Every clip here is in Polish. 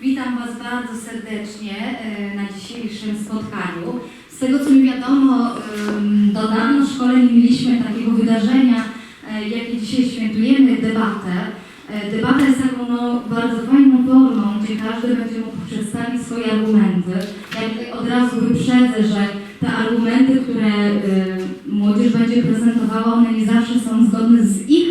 Witam Was bardzo serdecznie e, na dzisiejszym spotkaniu. Z tego co mi wiadomo, em, do dawna w szkole nie mieliśmy takiego wydarzenia, e, jakie dzisiaj świętujemy, debatę. E, Debata jest taką no, bardzo fajną formą, gdzie każdy będzie mógł przedstawić swoje argumenty. Ja od razu wyprzedzę, że te argumenty, które młodzież będzie prezentowała, one nie zawsze są zgodne z ich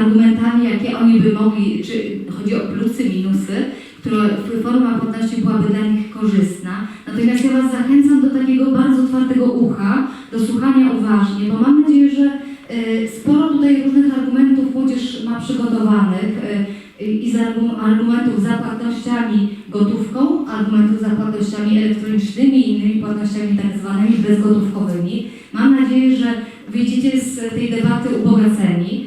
argumentami, jakie oni by mogli, czy chodzi o plusy, minusy, które forma płatności byłaby dla nich korzystna. Natomiast ja Was zachęcam do takiego bardzo otwartego ucha, do słuchania uważnie, bo mam nadzieję, że y, sporo tutaj różnych argumentów młodzież ma przygotowanych y, y, i z argu- argumentów za płatnościami gotówką, argumentów za płatnościami elektronicznymi i innymi płatnościami tak zwanymi bezgotówkowymi. Mam nadzieję, że wyjdziecie z tej debaty ubogaceni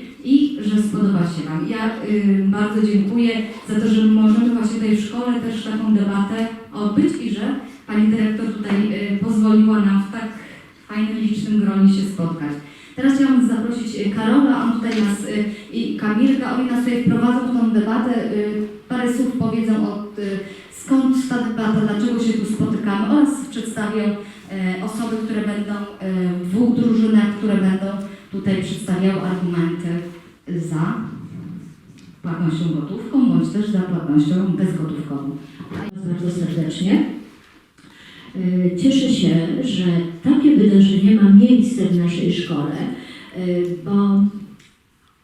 że spodoba się Wam. Ja y, bardzo dziękuję za to, że możemy właśnie tutaj w szkole też taką debatę odbyć i że Pani Dyrektor tutaj y, pozwoliła nam w tak fajnym, licznym gronie się spotkać. Teraz chciałam zaprosić y, Karola, on tutaj nas y, i Kamilka, oni nas tutaj wprowadzą w tą debatę, y, parę słów powiedzą od y, skąd ta debata, dlaczego się tu spotykamy oraz przedstawią e, osoby, które będą w dwóch drużynach, które będą tutaj przedstawiały argumenty za płatnością gotówką, bądź też za płatnością bezgotówkową. bardzo serdecznie. E, Cieszę się, że takie wydarzenie ma miejsce w naszej szkole, e, bo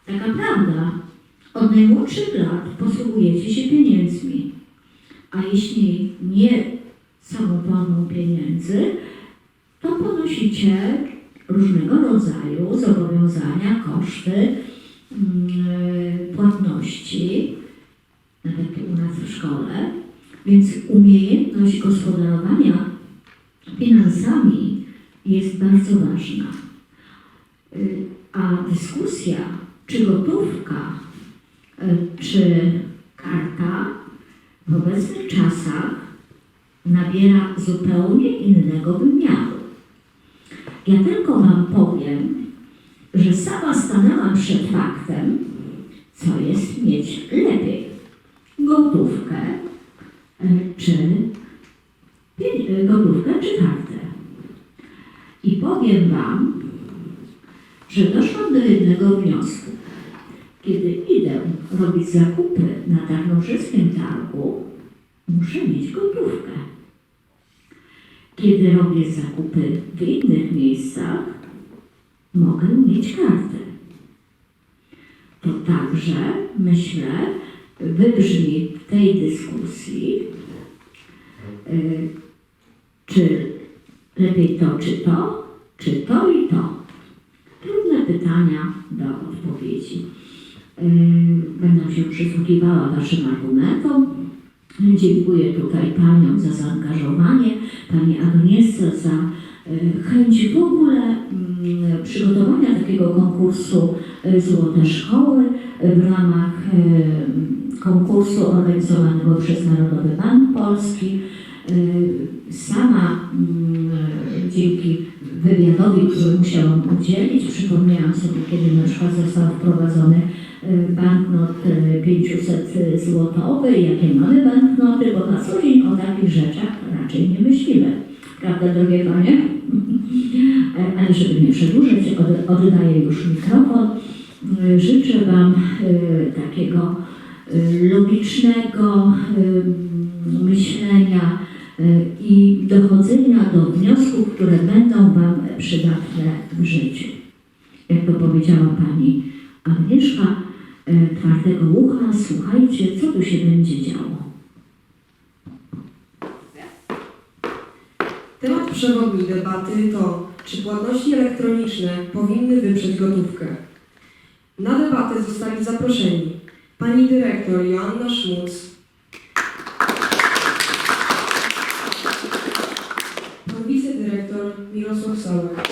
taka prawda, od najmłodszych lat posługujecie się pieniędzmi, a jeśli nie formą pieniędzy, to ponosicie różnego rodzaju zobowiązania, koszty, płatności, nawet u nas w szkole. Więc umiejętność gospodarowania finansami jest bardzo ważna. Y, A dyskusja, czy gotówka, y, czy karta w obecnych czasach nabiera zupełnie innego wymiaru. Ja tylko Wam powiem, że sama stanęłam przed faktem, co jest mieć lepiej. Gotówkę e, czy e, gotówkę, czy kartę. I powiem Wam, że doszłam do jednego wniosku. Kiedy idę robić zakupy na Tarnożyskim Targu, muszę mieć gotówkę. Kiedy robię zakupy w innych miejscach, mogę mieć kartę. To także, myślę, wybrzmi w tej dyskusji, y, czy lepiej to, czy to, czy to i to. Trudne pytania do odpowiedzi. Y, Będę się przysłuchiwała Waszym argumentom. Dziękuję tutaj Paniom za zaangażowanie, Pani Agnieszce za chęć w ogóle mm, przygotowania takiego konkursu y, Złote Szkoły y, w ramach konkursu organizowanego przez Narodowy Bank Polski. Sama mm, dzięki wywiadowi, który musiałam udzielić, przypomniałam sobie, kiedy na przykład został wprowadzony banknot y, 500 złotowy, jakie mamy banknoty, bo na co dzień o takich rzeczach raczej nie myślimy. Prawda, drogie panie? E, Ale żeby nie przedłużyć, od- oddaję już mikrofon. Y, Życzę Wam y, takiego logicznego myślenia i dochodzenia do wniosków, które będą Wam przydatne w życiu. Jak to powiedziała Pani Agnieszka, twardego ucha, słuchajcie, co tu się będzie działo. Temat przewodni debaty to, czy płatności elektroniczne powinny wyprzeć gotówkę. Na debatę zostali zaproszeni pani dyrektor Joanna Szmuc, pan wicedyrektor Mirosław Sołek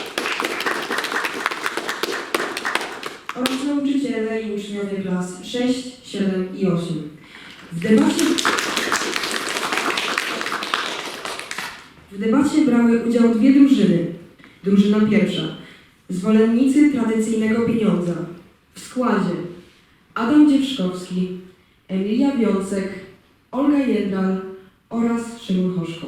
oraz nauczyciele i uczniowie klas 6, 7 i 8. W debacie W debacie brały udział dwie drużyny. Drużyna pierwsza. Zwolennicy tradycyjnego pieniądza. W składzie Adam Dziewszkowski, Emilia Wiącek, Olga Jedral oraz Szymon Hoszko.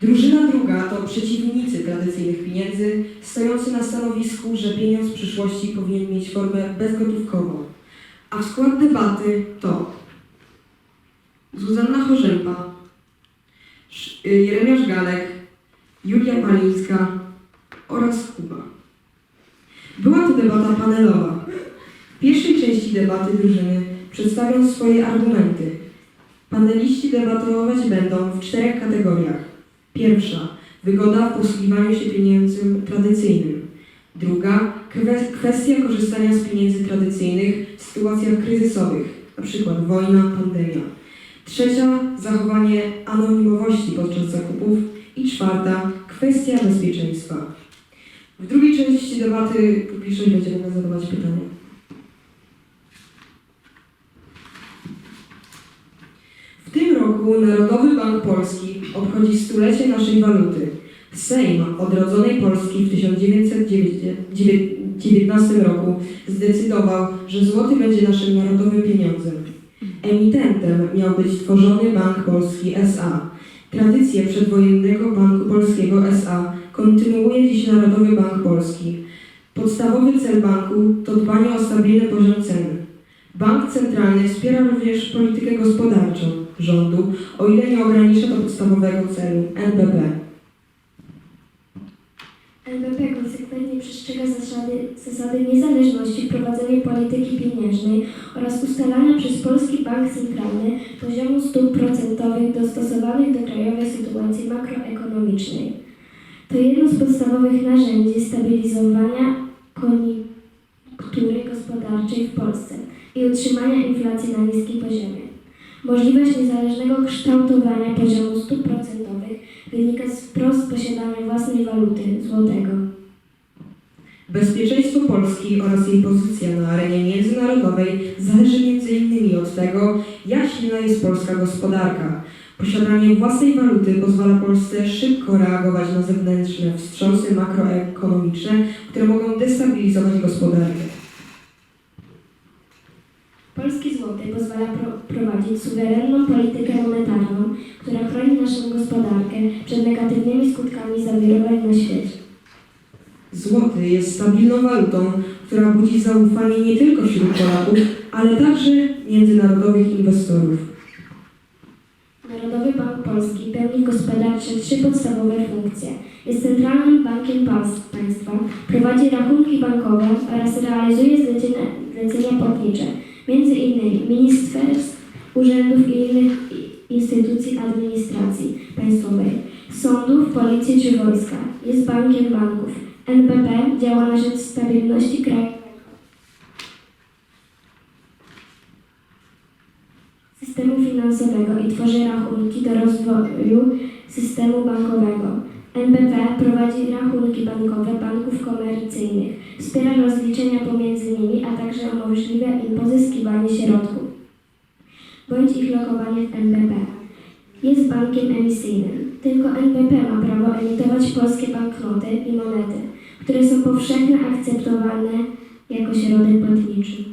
Drużyna druga to przeciwnicy tradycyjnych pieniędzy, stojący na stanowisku, że pieniądz w przyszłości powinien mieć formę bezgotówkową. A w skład debaty to Zuzanna Chorzępa, Jeremiasz Galek, Julia Palińska oraz Kuba. Była to debata panelowa. W pierwszej części debaty drużyny przedstawią swoje argumenty. Paneliści debatować będą w czterech kategoriach. Pierwsza wygoda w posługiwaniu się pieniędzem tradycyjnym. Druga kwe- kwestia korzystania z pieniędzy tradycyjnych w sytuacjach kryzysowych, np. wojna, pandemia. Trzecia zachowanie anonimowości podczas zakupów i czwarta kwestia bezpieczeństwa. W drugiej części debaty publiczność będzie mogła zadawać pytania. W tym roku Narodowy Bank Polski obchodzi stulecie naszej waluty. Sejm odrodzonej Polski w 1919 roku zdecydował, że złoty będzie naszym narodowym pieniądzem. Emitentem miał być tworzony Bank Polski S.A. Tradycję przedwojennego Banku Polskiego S.A. kontynuuje dziś Narodowy Bank Polski. Podstawowy cel banku to dbanie o stabilny poziom cen. Bank Centralny wspiera również politykę gospodarczą rządu, o ile nie ogranicza do podstawowego celu NBP. NBP konsekwentnie przestrzega zasady, zasady niezależności w prowadzeniu polityki pieniężnej oraz ustalania przez Polski Bank Centralny poziomu stóp procentowych dostosowanych do krajowej sytuacji makroekonomicznej. To jedno z podstawowych narzędzi stabilizowania koniunktury gospodarczej w Polsce i utrzymania inflacji na niskim poziomie. Możliwość niezależnego kształtowania poziomu stóp procentowych wynika z wprost posiadania własnej waluty, złotego. Bezpieczeństwo Polski oraz jej pozycja na arenie międzynarodowej zależy m.in. od tego, jak silna jest polska gospodarka. Posiadanie własnej waluty pozwala Polsce szybko reagować na zewnętrzne wstrząsy makroekonomiczne, które mogą destabilizować gospodarkę. Polski złoty pozwala pro, prowadzić suwerenną politykę monetarną, która chroni naszą gospodarkę przed negatywnymi skutkami zawirowań na świecie. Złoty jest stabilną walutą, która budzi zaufanie nie tylko wśród Polaków, ale także międzynarodowych inwestorów. Narodowy Bank Polski pełni w gospodarce trzy podstawowe funkcje. Jest centralnym bankiem państwa, prowadzi rachunki bankowe oraz realizuje zlecenia, zlecenia płatnicze, między innymi ministerstw, urzędów i innych instytucji administracji państwowej, sądów, policji czy wojska. Jest bankiem banków. NBP działa na rzecz stabilności kraju. systemu finansowego i tworzy rachunki do rozwoju systemu bankowego. NBP prowadzi rachunki bankowe banków komercyjnych, wspiera rozliczenia pomiędzy nimi, a także umożliwia im pozyskiwanie środków bądź ich lokowanie w NBP. Jest bankiem emisyjnym. Tylko NBP ma prawo emitować polskie banknoty i monety, które są powszechnie akceptowane jako środek płatniczy.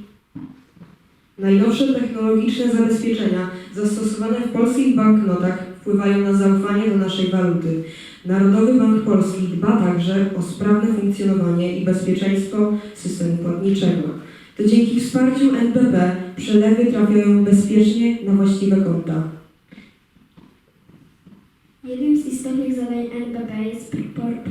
Najnowsze technologiczne zabezpieczenia zastosowane w polskich banknotach wpływają na zaufanie do naszej waluty. Narodowy Bank Polski dba także o sprawne funkcjonowanie i bezpieczeństwo systemu płatniczego. To dzięki wsparciu NBP przelewy trafiają bezpiecznie na właściwe konta. Jednym z istotnych zadań NBP jest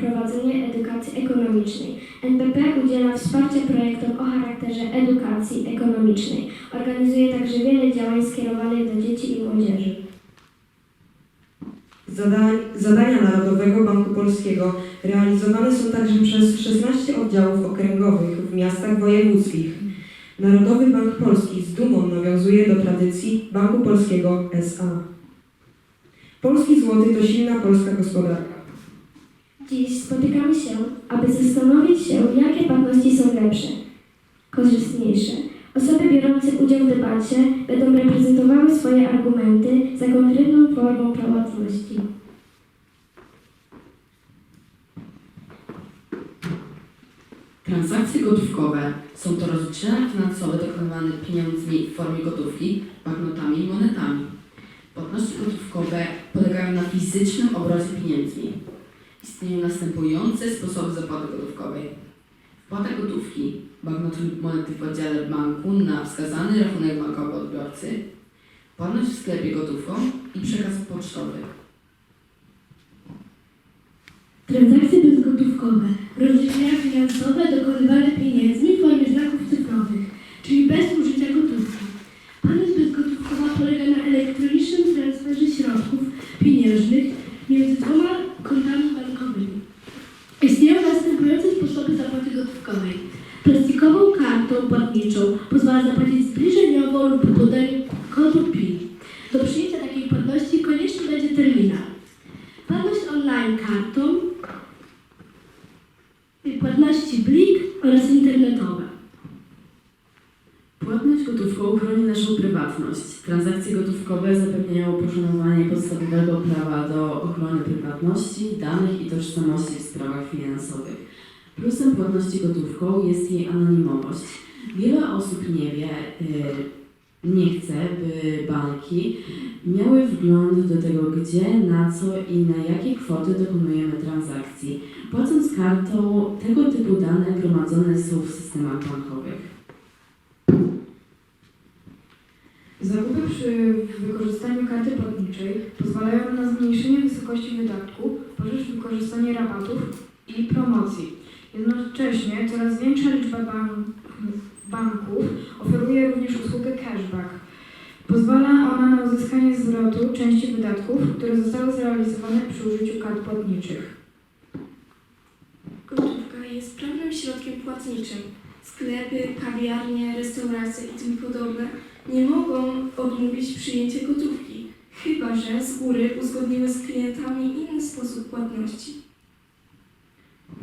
prowadzenie edukacji ekonomicznej. NBP udziela wsparcia projektom o charakterze edukacji ekonomicznej. Organizuje także wiele działań skierowanych do dzieci i młodzieży. Zadań, zadania Narodowego Banku Polskiego realizowane są także przez 16 oddziałów okręgowych w miastach wojewódzkich. Narodowy Bank Polski z dumą nawiązuje do tradycji Banku Polskiego SA. Polski złoty to silna polska gospodarka. Dziś spotykamy się, aby zastanowić się, jakie płatności są lepsze, korzystniejsze. Osoby biorące udział w debacie będą reprezentowały swoje argumenty za konkretną formą płatności. Transakcje gotówkowe są to rozliczenia finansowe dokonywane pieniędzmi w formie gotówki, banknotami i monetami. Płatności gotówkowe polegają na fizycznym obrocie pieniędzmi. Istnieją następujące sposoby zapłaty gotówkowej. Wpłata gotówki, banknoty lub monety w oddziale banku na wskazany rachunek bankowy odbiorcy, płatność w sklepie gotówką i przekaz pocztowy. Transakcje bezgotówkowe, rozliczenia finansowe dokonywane pieniędzmi w formie znaków cyfrowych, czyli bez użycia gotówki. Płatność bezgotówkowa polega na elektronicznym transferze środków pieniężnych między dwoma kontami bankowymi. Istnieją następujące sposoby zapłaty gotówkowej. Plastikową kartą płatniczą pozwala zapłacić zbliżeniowo lub podaniem kodu PIN. Do przyjęcia takiej płatności konieczny będzie terminal. Płatność online kartą, płatności blik oraz internetowe. Płatność gotówką chroni naszą prywatność. Transakcje gotówkowe zapewniają poszanowanie podstawowego prawa do ochrony prywatności, danych i tożsamości w sprawach finansowych. Plusem płatności gotówką jest jej anonimowość. Wiele osób nie wie, y, nie chce, by banki miały wgląd do tego, gdzie, na co i na jakie kwoty dokonujemy transakcji. Płacąc kartą, tego typu dane gromadzone są w systemach bankowych. Zakupy przy wykorzystaniu karty płatniczej pozwalają na zmniejszenie wysokości wydatku poprzez wykorzystanie rabatów i promocji. Jednocześnie coraz większa liczba ban- banków oferuje również usługę cashback. Pozwala ona na uzyskanie zwrotu części wydatków, które zostały zrealizowane przy użyciu kart płatniczych. Gotówka jest sprawnym środkiem płatniczym. Sklepy, kawiarnie, restauracje i tym podobne nie mogą odmówić przyjęcia gotówki, chyba że z góry uzgodniły z klientami inny sposób płatności.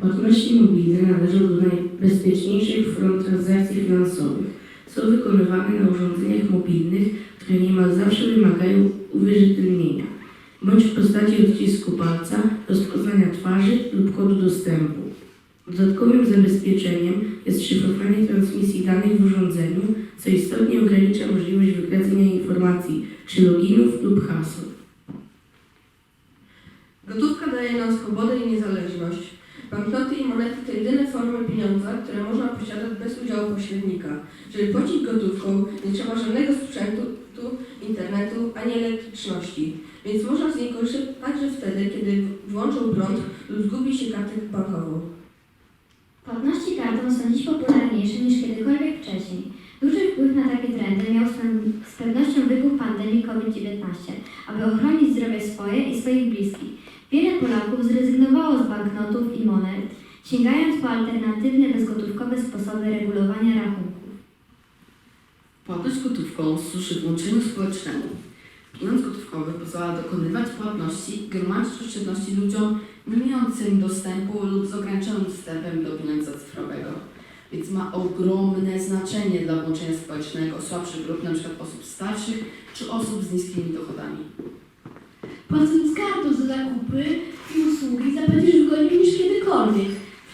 Płatności mobilne należą do najbezpieczniejszych form transakcji finansowych. Są wykonywane na urządzeniach mobilnych, które niemal zawsze wymagają uwierzytelnienia, bądź w postaci odcisku palca, rozpoznania twarzy lub kodu dostępu. Dodatkowym zabezpieczeniem jest szyfrowanie transmisji danych w urządzeniu, co istotnie ogranicza możliwość wykreślenia informacji czy loginów lub haseł. Gotówka daje nam swobodę i niezależność. Banknoty i monety to jedyne formy pieniądza, które można posiadać bez udziału pośrednika. Żeby płacić gotówką, nie trzeba żadnego sprzętu, tu, internetu ani elektryczności, więc można z niej korzystać także wtedy, kiedy włączą prąd lub zgubi się kartę bankową. Płatności kartą są dziś popularniejsze niż kiedykolwiek wcześniej. Duży wpływ na takie trendy miał z pewnością wybuch pandemii COVID-19, aby ochronić zdrowie swoje i swoich bliskich. Wiele Polaków zrezygnowało z banknotów i monet, sięgając po alternatywne bezgotówkowe sposoby regulowania rachunków. Płatność gotówką służy włączeniu społecznemu. Pieniądz gotówkowy pozwala dokonywać płatności gromadzić oszczędności ludziom nie mającym dostępu lub z ograniczonym dostępem do pieniądza cyfrowego. Więc ma ogromne znaczenie dla włączenia społecznego słabszych grup, np. osób starszych czy osób z niskimi dochodami. Płacąc kartą za zakupy i usługi zapłacisz wygodniej niż kiedykolwiek.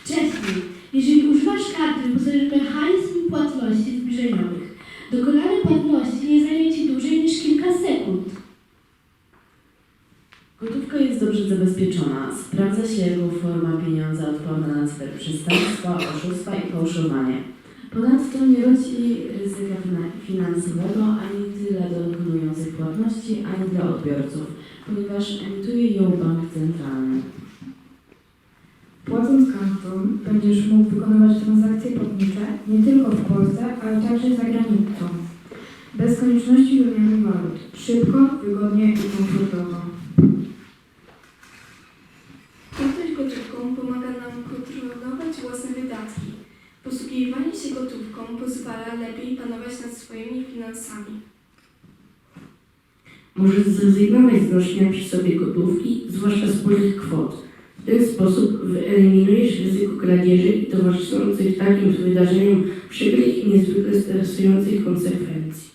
Wcześniej, jeżeli używasz karty wyposażonej w mechanizm płatności zbliżeniowych, dokonanie płatności nie zajmie Ci dłużej niż kilka sekund. Gotówka jest dobrze zabezpieczona. Sprawdza się jako forma pieniądza odporna na cyberprzestępstwa, oszustwa i fałszowanie. Ponadto nie rodzi ryzyka fina- finansowego ani dla dokonujących płatności, ani dla odbiorców, ponieważ emituje ją bank centralny. Płacąc kartą będziesz mógł wykonywać transakcje płatnicze nie tylko w Polsce, ale także za granicą. Bez konieczności wymiany walut. Szybko, wygodnie i komfortowo. Płatność gotówką pomaga nam kontrolować własne wydatki. Posługiwanie się gotówką pozwala lepiej panować nad swoimi finansami. Możesz zrezygnować z noszenia przy sobie gotówki, zwłaszcza sporych kwot. W ten sposób wyeliminujesz ryzyko kradzieży i towarzyszących takim wydarzeniom przykrych i niezwykle stresujących konsekwencji.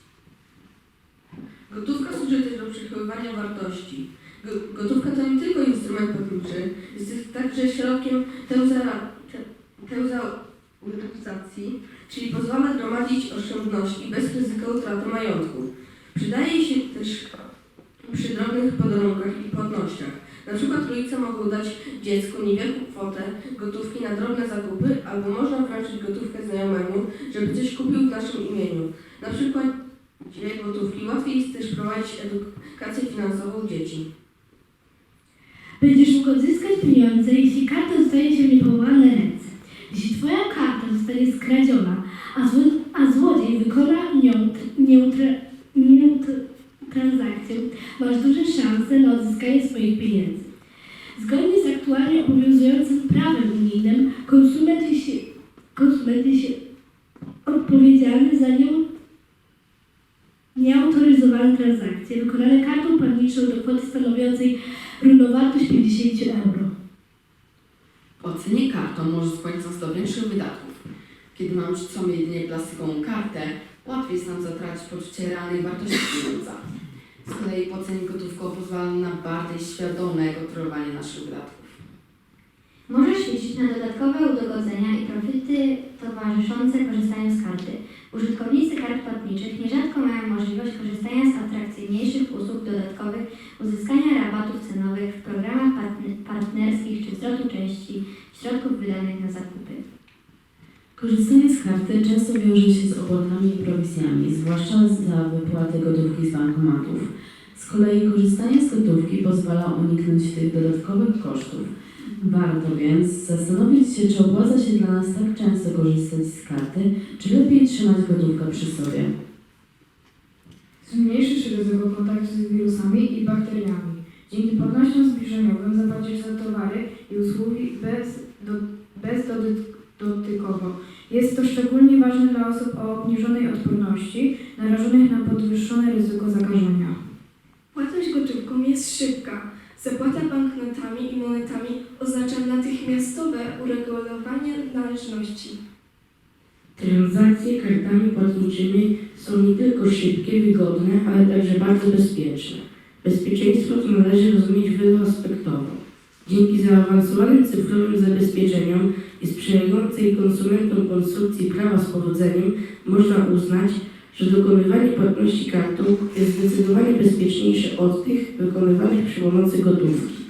Gotówka służy też do przechowywania wartości. Go- Gotówka to nie tylko instrument płatniczy, jest także środkiem teuzera- te- teuzaryzacji, czyli pozwala gromadzić oszczędności bez ryzyka utraty majątku. Przydaje się też przy drobnych podarunkach i płatnościach. Na przykład rodzice mogą dać dziecku niewielką kwotę gotówki na drobne zakupy, albo można wręczyć gotówkę znajomemu, żeby coś kupił w naszym imieniu. Na przykład gotówki. Łatwiej jest też prowadzić edukację finansową dzieci. Będziesz mógł odzyskać pieniądze, jeśli karta zostaje się w niepowołane ręce. Jeśli Twoja karta zostanie skradziona, a, zło, a złodziej wykona nią transakcję, masz duże szanse na odzyskanie swoich pieniędzy. Zgodnie z aktualnie obowiązującym prawem unijnym, konsument jest, się- konsument jest odpowiedzialny za nią nieautoryzowane transakcje wykonane kartą płatniczą do kwoty stanowiącej równowartość 50 euro. Płacenie kartą może skłonić nas do większych wydatków. Kiedy mamy przed sobą jedynie plastikową kartę, łatwiej jest nam zatracić poczucie realnej wartości pieniądza. Z kolei płacenie gotówką pozwala na bardziej świadome kontrolowanie naszych wydatków. Może świecić na dodatkowe udogodzenia i profity towarzyszące korzystaniu z karty. Użytkownicy kart płatniczych nierzadko mają możliwość korzystania z atrakcyjniejszych usług dodatkowych, uzyskania rabatów cenowych w programach partn- partnerskich czy zwrotu części środków wydanych na zakupy. Korzystanie z karty często wiąże się z opłatami i prowizjami, zwłaszcza za wypłatę gotówki z bankomatów. Z kolei korzystanie z gotówki pozwala uniknąć tych dodatkowych kosztów. Warto więc zastanowić się, czy opłaca się dla nas tak często korzystać z karty, czy lepiej trzymać gotówkę przy sobie. Zmniejszy się ryzyko kontaktu z wirusami i bakteriami. Dzięki płatnościom zbliżeniowym zapłacisz za towary i usługi bez, do, bez dotykowo. Jest to szczególnie ważne dla osób o obniżonej odporności, narażonych na podwyższone ryzyko zakażenia. Płatność gotówką jest szybka. Zapłata banknotami i monetami oznacza natychmiastowe uregulowanie należności. Transakcje kartami płatniczymi są nie tylko szybkie, wygodne, ale także bardzo bezpieczne. Bezpieczeństwo to należy rozumieć wieloaspektowo. Dzięki zaawansowanym cyfrowym zabezpieczeniom i sprzyjającej konsumentom konstrukcji prawa z powodzeniem można uznać, że dokonywanie płatności kartą jest zdecydowanie bezpieczniejsze od tych wykonywanych przy pomocy gotówki.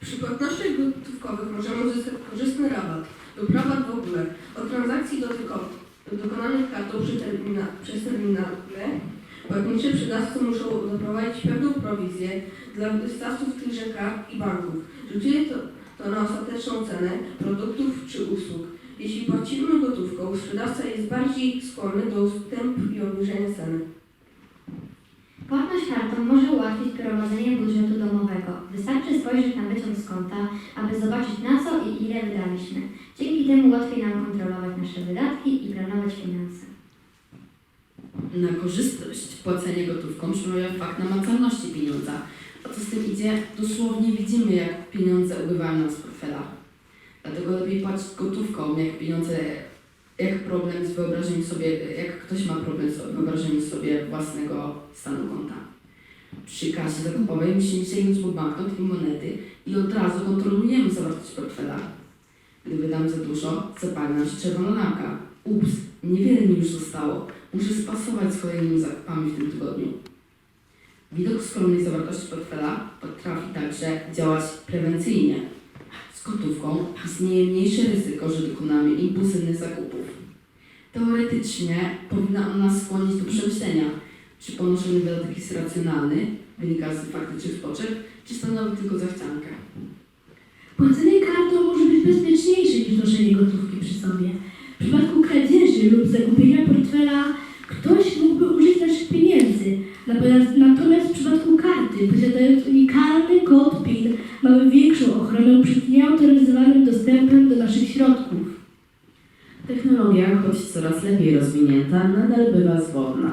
Przy płatnościach gotówkowych możemy uzyskać korzystny rabat lub rabat w ogóle od transakcji dokonanych kartą termina, przez terminale płatnicze przydawcy muszą doprowadzić pewną prowizję dla dostawców tychże kart i banków. Rzutuje to, to na ostateczną cenę produktów czy usług. Jeśli płacimy gotówką, sprzedawca jest bardziej skłonny do ustępu i obniżenia ceny. Płatność kartą może ułatwić prowadzenie budżetu domowego. Wystarczy spojrzeć na wyciąg z konta, aby zobaczyć na co i ile wydaliśmy. Dzięki temu łatwiej nam kontrolować nasze wydatki i planować finanse. Na korzystność płacenia gotówką przemawia fakt namacalności pieniądza. A co z tym idzie, dosłownie widzimy, jak pieniądze upływają nam z portfela. Dlatego lepiej płacić gotówką, jak pieniądze, jak problem z wyobrażeniem sobie, jak ktoś ma problem z wyobrażeniem sobie własnego stanu konta. Przy kasie zakupowej musimy sięgnąć po banknot i monety i od razu kontrolujemy zawartość portfela. Gdy wydam za dużo, zapali nam się czerwona lampka. Ups, niewiele mi już zostało. Muszę spasować z kolejnymi zakupami w tym tygodniu. Widok skromnej zawartości portfela potrafi także działać prewencyjnie. Z gotówką istnieje mniejsze ryzyko, że dokonamy impulsywnych zakupów. Teoretycznie powinna ona skłonić do przemyślenia, czy ponoszony wydatek jest racjonalny, wynika z faktycznych potrzeb, czy stanowi tylko zachciankę. Płacenie kartą może być bezpieczniejsze niż noszenie gotówki przy sobie. W przypadku kradzieży lub zagubienia portfela ktoś mógłby użyć naszych pieniędzy. Natomiast w przypadku karty, posiadając unikalny kod Mamy większą ochronę przed nieautoryzowanym dostępem do naszych środków. Technologia, choć coraz lepiej rozwinięta, nadal bywa zwodna.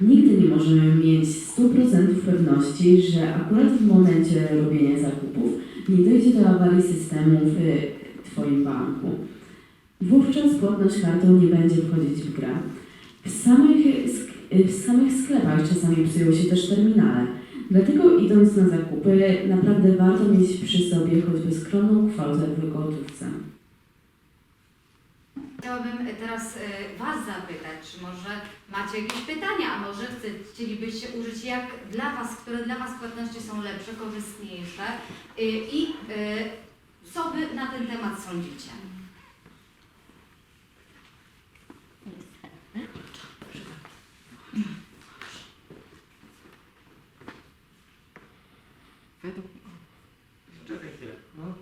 Nigdy nie możemy mieć 100% pewności, że akurat w momencie robienia zakupów nie dojdzie do awarii systemu w Twoim banku. Wówczas płatność kartą nie będzie wchodzić w grę. W samych, sk- w samych sklepach czasami psują się też terminale. Dlatego idąc na zakupy, naprawdę warto mieć przy sobie choćby skromną kwotę w gotówce. chciałabym teraz e, Was zapytać, czy może macie jakieś pytania, a może chce, chcielibyście użyć jak dla Was, które dla Was płatności są lepsze, korzystniejsze e, i e, co Wy na ten temat sądzicie?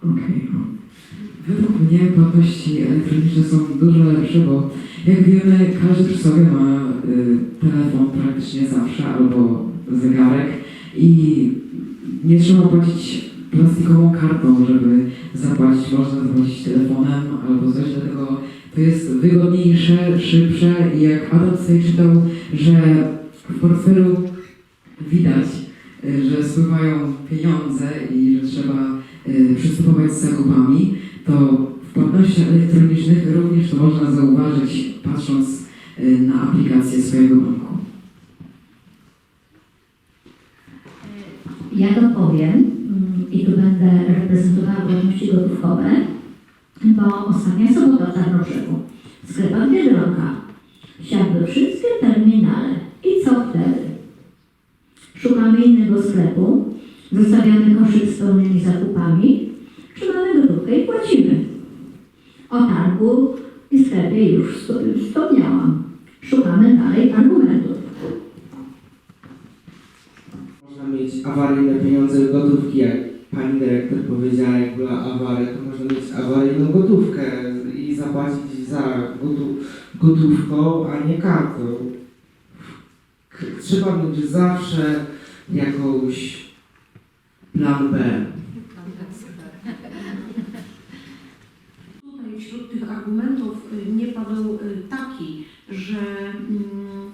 Okej. no. Według mnie płatności elektroniczne są dużo lepsze, bo jak wiemy, każdy przy sobie ma y, telefon praktycznie zawsze albo zegarek i nie trzeba płacić plastikową kartą, żeby zapłacić. Można zapłacić telefonem albo coś, dlatego to jest wygodniejsze, szybsze i jak Adam tutaj czytał, że w portfelu widać, że spływają pieniądze i że trzeba y, przystępować z zakupami, to w płatnościach elektronicznych również to można zauważyć, patrząc y, na aplikację swojego banku. Ja dopowiem mm, i tu będę reprezentowała płatności gotówkowe, bo ostatnia sobota w Tarnobrzegu. Sklepach Biedronka siadły wszystkie terminale. I co wtedy? Innego sklepu, zostawiamy koszyk z pełnymi zakupami, trzymamy gotówkę i płacimy. O targu i sklepie już wspo- wspomniałam. Szukamy dalej argumentów. Można mieć awaryjne pieniądze gotówki, jak pani dyrektor powiedziała, jak była awaria, to można mieć awaryjną gotówkę i zapłacić za gotówką, a nie kartą. Trzeba mieć zawsze jakąś plan B. Tutaj wśród tych argumentów y, nie padł y, taki, że mm,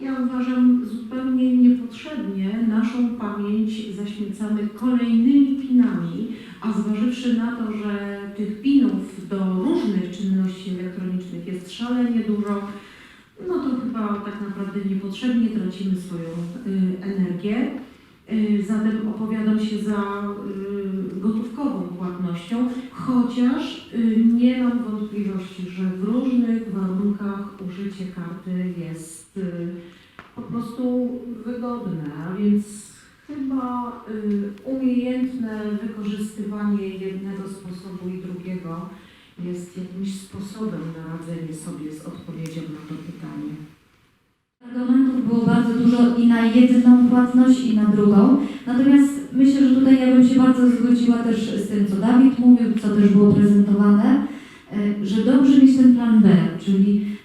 ja uważam zupełnie niepotrzebnie naszą pamięć zaśmiecamy kolejnymi pinami, a zważywszy na to, że tych pinów do różnych czynności elektronicznych jest szalenie dużo, chyba tak naprawdę niepotrzebnie tracimy swoją y, energię. Y, Zatem opowiadam się za y, gotówkową płatnością, chociaż nie mam wątpliwości, że w różnych warunkach użycie karty jest po prostu wygodne, a więc chyba umiejętne wykorzystywanie jednego sposobu i drugiego jest jakimś sposobem na radzenie sobie z odpowiedzią na to pytanie. Argumentów było bardzo dużo i na jedną płatność, i na drugą. Natomiast myślę, że tutaj ja bym się bardzo zgodziła też z tym, co Dawid mówił, co też było prezentowane, e, że dobrze mieć ten plan B, czyli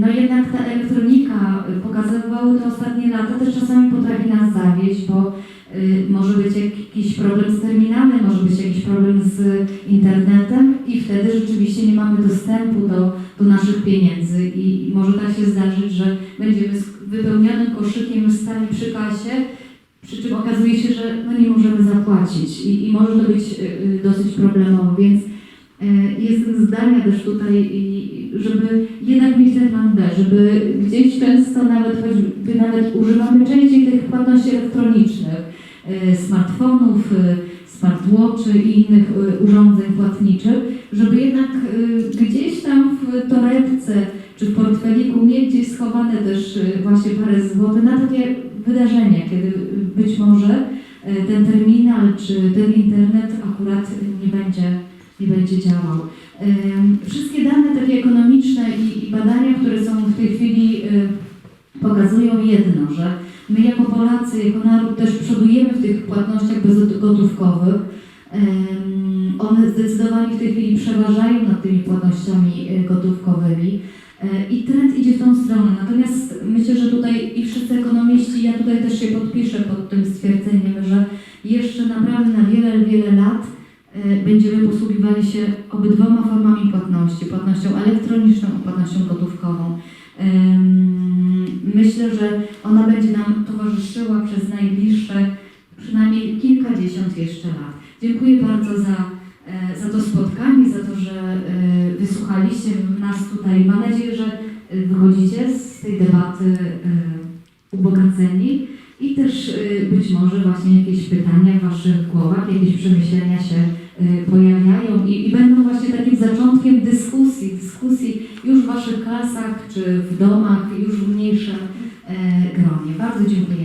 no jednak ta elektronika, pokazywały to ostatnie lata, też czasami potrafi nas zawieść, bo y, może być jakiś problem z terminalem, może być jakiś problem z internetem wtedy rzeczywiście nie mamy dostępu do, do naszych pieniędzy i, i może tak się zdarzyć, że będziemy z wypełnionym koszykiem stali przy kasie, przy czym okazuje się, że no nie możemy zapłacić i, i może to być y, y, dosyć problemowo, więc y, jestem zdania też tutaj, żeby jednak mieć ten plan B, żeby gdzieś często nawet, choćby nawet używamy częściej tych płatności elektronicznych, smartfonów, smartwatchy i innych y, urządzeń płatniczych, żeby jednak y, gdzieś tam w torebce czy w portfeliku mieć gdzieś schowane też y, właśnie parę złotych na takie wydarzenia, kiedy być może ten terminal czy ten internet akurat nie będzie, nie będzie działał. Wszystkie dane takie ekonomiczne i, i badania, które są w tej chwili pokazują jedno, że my jako Polacy, jako naród też przodujemy w tych płatnościach bezgotówkowych. One zdecydowanie w tej chwili przeważają nad tymi płatnościami y, gotówkowymi. Y, I trend idzie w tą stronę. Natomiast myślę, że tutaj i wszyscy ekonomiści, ja tutaj też się podpiszę pod tym stwierdzeniem, że jeszcze naprawdę na wiele, wiele lat y, będziemy posługiwali się obydwoma formami płatności, płatnością elektroniczną i płatnością gotówkową. Myślę, że ona będzie nam towarzyszyła przez najbliższe przynajmniej kilkadziesiąt jeszcze lat. Dziękuję bardzo za, e, za to spotkanie, za to, że e, wysłuchaliście nas tutaj. Mam nadzieję, że wychodzicie z tej debaty e, ubogaceni i też być może właśnie jakieś pytania w Waszych głowach, jakieś przemyślenia się pojawiają i, i będą właśnie takim zaczątkiem dyskusji, dyskusji już w Waszych klasach czy w domach, już w mniejszym e, gronie. Bardzo dziękuję